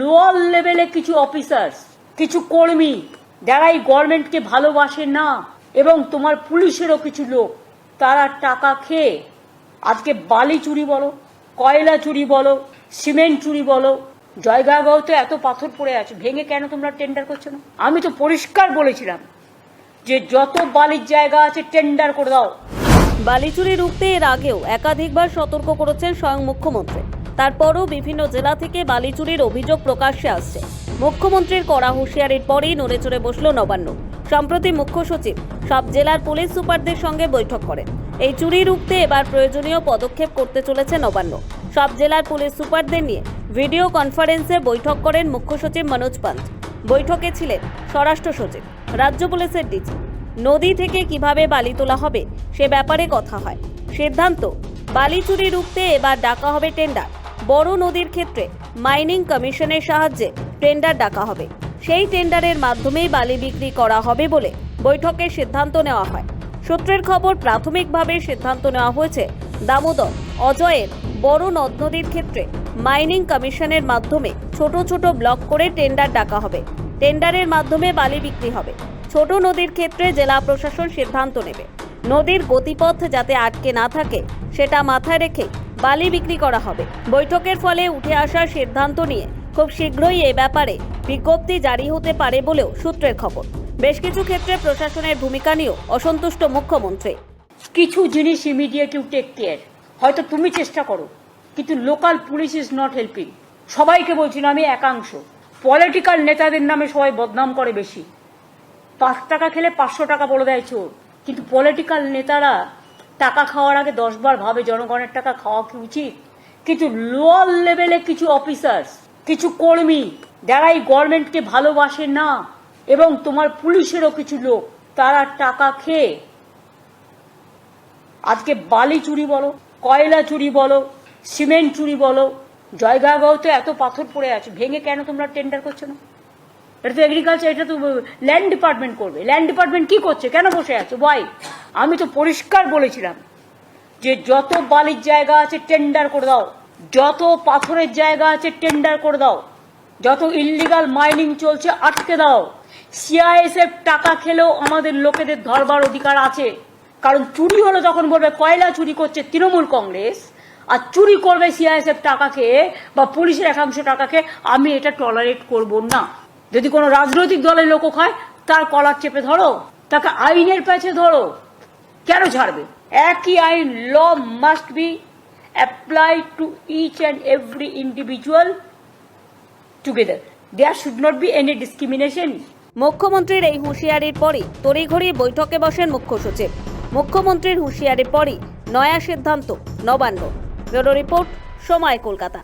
Lower লেভেলে কিছু officers কিছু কর্মী যারা এই গভর্নমেন্টকে ভালোবাসে না, এবং তোমার পুলিশেরও কিছু লোক, তারা টাকা খেয়ে আজকে বালি চুরি বলো, কয়লা চুরি বলো, সিমেন্ট চুরি বলো জয়গাগাঁওতে এত পাথর পড়ে আছে, ভেঙে কেন তোমরা টেন্ডার করছ না? আমি তো পরিষ্কার বলেছিলাম যে যত বালির জায়গা আছে টেন্ডার করে দাও। বালি চুরি রুখতে এর আগেও একাধিকবার সতর্ক করেছেন স্বয়ং মুখ্যমন্ত্রী। তারপরও বিভিন্ন জেলা থেকে বালি চুরির অভিযোগ প্রকাশ্যে আসছে। মুখ্যমন্ত্রীর কড়া হুঁশিয়ারির পরেই নড়ে চড়ে বসল নবান্ন। সম্প্রতি মুখ্য সচিব, সব জেলার পুলিশ সুপারদের সঙ্গে বৈঠক করেন। এই চুরি রুখতে এবার প্রয়োজনীয় পদক্ষেপ করতে চলেছে নবান্ন। সব জেলার পুলিশ সুপারদের নিয়ে ভিডিও কনফারেন্সে বৈঠক করেন মুখ্য সচিব মনোজ পান্ত। বৈঠকে ছিলেন স্বরাষ্ট্র সচিব, রাজ্য পুলিশের ডিজি। নদী থেকে কীভাবে বালি তোলা হবে সে ব্যাপারে কথা হয়। সিদ্ধান্ত, বালি চুরি রুখতে এবার ডাকা হবে টেন্ডার। বড় নদীর ক্ষেত্রে মাইনিং কমিশনের সাহায্যে টেন্ডার ডাকা হবে। সেই টেন্ডারের মাধ্যমেই বালি বিক্রি করা হবে বলে বৈঠকে সিদ্ধান্ত নেওয়া হয়। সূত্রের খবর, প্রাথমিকভাবে সিদ্ধান্ত নেওয়া হয়েছে, দামোদর অজয়ের বড় নদ নদীর ক্ষেত্রে মাইনিং কমিশনের মাধ্যমে ছোট ছোট ব্লক করে টেন্ডার ডাকা হবে। টেন্ডারের মাধ্যমে বালি বিক্রি হবে। ছোট নদীর ক্ষেত্রে জেলা প্রশাসন সিদ্ধান্ত নেবে। নদীর গতিপথ যাতে আটকে না থাকে, সেটা মাথায় রেখে বালি বিক্রি করা হবে। বৈঠকের ফলে উঠে আসা সিদ্ধান্ত নিয়ে খুব শীঘ্রই এ ব্যাপারে বিজ্ঞপ্তি জারি হতে পারে বলেও সূত্রের খবর। বেশ কিছু ক্ষেত্রে প্রশাসনের ভূমিকা নিয়েও অসন্তুষ্ট মুখ্যমন্ত্রী। কিছু জিনিস ইমিডিয়েট ইউ টেক কেয়ার হয়তো তুমি চেষ্টা করো, কিন্তু local police is not helping সবাইকে বলছি না, আমি একাংশ। পলিটিক্যাল নেতাদের নামে সবাই বদনাম করে বেশি। পাঁচ টাকা খেলে পাঁচশো টাকা বলে দেয় চোর, কিন্তু পলিটিক্যাল নেতারা টাকা খাওয়ার আগে দশবার ভাবে, জনগণের টাকা খাওয়া কি উচিত? কিছু লোয়ার লেভেলে কিছু অফিসার্স কিছু কর্মী, যারা এই গভর্নমেন্টকে ভালোবাসে না, এবং তোমার পুলিশেরও কিছু লোক, তারা টাকা খেয়ে, আজকে বালি চুরি বলো, কয়লা চুরি বলো সিমেন্ট চুরি বলো জয়গাগাও তো এত পাথর পড়ে আছে, ভেঙে কেন তোমরা টেন্ডার করছ না? এটা তো এগ্রিকালচার এটা তো ল্যান্ড ডিপার্টমেন্ট করবে। ল্যান্ড ডিপার্টমেন্ট কি করছে? কেন বসে আছো? ভাই আমি তো পরিষ্কার বলেছিলাম যে যত বালির জায়গা আছে টেন্ডার করে দাও। যত পাথরের জায়গা আছে টেন্ডার করে দাও। যত ইল্লিগাল মাইনিং চলছে, আটকে দাও। সিআইএসএফ টাকা খেলেও আমাদের লোকেদের ধরবার অধিকার আছে। কারণ চুরি হলো তখন বলবে, কয়লা চুরি করছে তৃণমূল কংগ্রেস, আর চুরি করবে সিআইএসএফ টাকা খেয়ে বা পুলিশের একাংশ টাকা খেয়ে, আমি এটা টলারেট করব না। যদি কোনো রাজনৈতিক দলের লোক হয়, তার কলার চেপে ধরো, তাকে আইনের পেছে ধরো, কেন ছাড়বে? একই আইন, law must be apply to each and every individual together there should not be any discrimination মুখ্যমন্ত্রীর এই হুঁশিয়ারির পরই তড়িঘড়ি বৈঠকে বসেন মুখ্য সচিব। মুখ্যমন্ত্রীর হুঁশিয়ারির পরই নয়া সিদ্ধান্ত, নবান্ন। ব্যুরো রিপোর্ট, সময় কলকাতা।